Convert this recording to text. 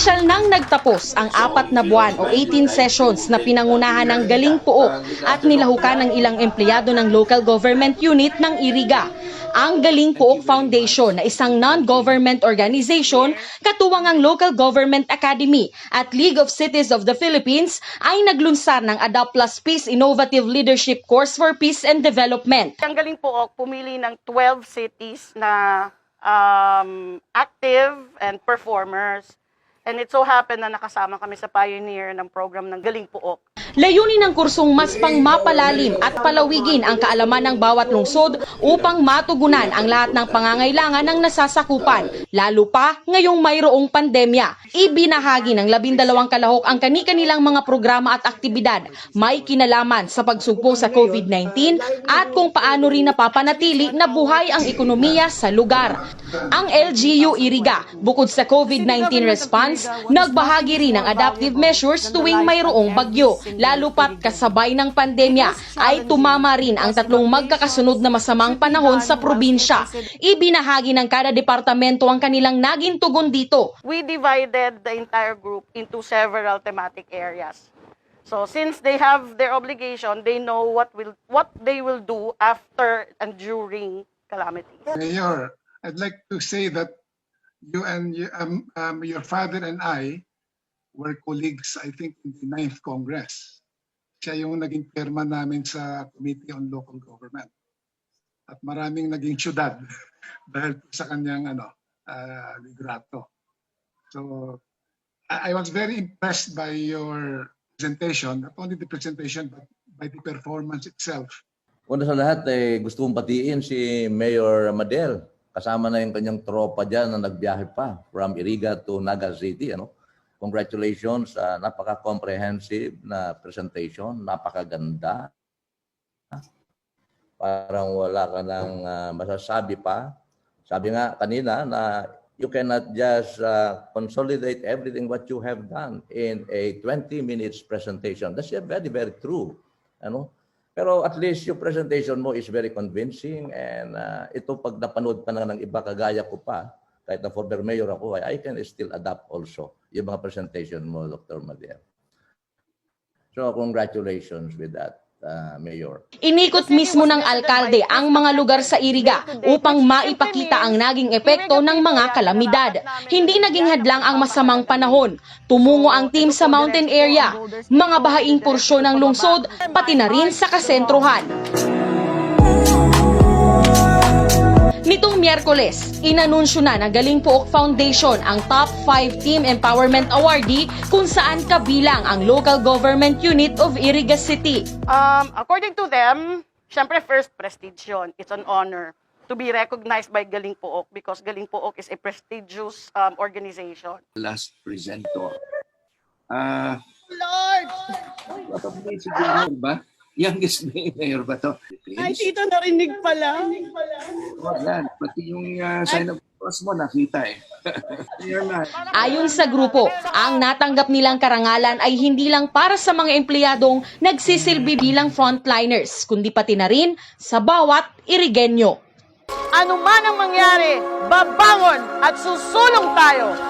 Opisyal nang nagtapos ang apat na buwan o 18 sessions na pinangunahan ng Galing Puok at nilahukan ng ilang empleyado ng local government unit ng Iriga. Ang Galing Puok Foundation na isang non-government organization katuwang ang Local Government Academy at League of Cities of the Philippines ay naglunsar ng Adapt Plus Peace Innovative Leadership Course for Peace and Development. Ang galing po, pumili ng 12 cities na um, active and performers. And it so happened na nakasama kami sa pioneer ng program ng Galing Puok. Layunin ng kursong mas pang mapalalim at palawigin ang kaalaman ng bawat lungsod upang matugunan ang lahat ng pangangailangan ng nasasakupan, lalo pa ngayong mayroong pandemya. Ibinahagi ng labindalawang kalahok ang kani-kanilang mga programa at aktibidad may kinalaman sa pagsugpo sa COVID-19 at kung paano rin napapanatili na buhay ang ekonomiya sa lugar. Ang LGU Iriga, bukod sa COVID-19 response, nagbahagi rin ng adaptive measures tuwing mayroong bagyo, lalo pat kasabay ng pandemya ay tumama rin ang tatlong magkakasunod na masamang panahon sa probinsya. Ibinahagi ng kada departamento ang kanilang naging tugon dito. We divided the entire group into several thematic areas. So since they have their obligation, they know what will what they will do after and during calamities. Mayor, I'd like to say that you and you, um, um, your father and I were colleagues, I think, in the Ninth Congress. Siya yung naging chairman namin sa Committee on Local Government. At maraming naging syudad dahil sa kanyang ano, uh, ligrato. So, I, I was very impressed by your presentation, not only the presentation, but by the performance itself. Una sa lahat, eh, gusto kong patiin si Mayor Madel. Kasama na yung kanyang tropa dyan na nagbiyahe pa from Iriga to Naga City. Ano? Congratulations sa napaka-comprehensive na presentation, napakaganda. Parang wala ka nang ah, masasabi pa. Sabi nga kanina na you cannot just ah, consolidate everything what you have done in a 20 minutes presentation. That's very, very true. Ano? Pero at least yung presentation mo is very convincing and uh, ito pag napanood pa na ng iba kagaya ko pa, kahit na former mayor ako, I, I can still adapt also yung mga presentation mo, Dr. Madiel. So congratulations with that, uh, Mayor. Inikot mismo ng alkalde ang mga lugar sa Iriga upang maipakita ang naging epekto ng mga kalamidad. Hindi naging hadlang ang masamang panahon. Tumungo ang team sa mountain area, mga bahaing porsyon ng lungsod, pati na rin sa kasentruhan. Miyerkules, inanunsyo na ng Galing Puok Foundation ang Top 5 Team Empowerment Awardee kung saan kabilang ang Local Government Unit of Iriga City. Um, according to them, syempre first prestige yun. It's an honor to be recognized by Galing Puok because Galing Puok is a prestigious um, organization. last presenter. Ah, Lord! uh, siguro ba? Youngest mayor ba to? Ay, tito, narinig pala. Oh, yan. Pati yung uh, sign of cross mo nakita eh. Ayon sa grupo, ang natanggap nilang karangalan ay hindi lang para sa mga empleyadong nagsisilbi bilang frontliners, kundi pati na rin sa bawat irigenyo. Ano man ang mangyari, babangon at susulong tayo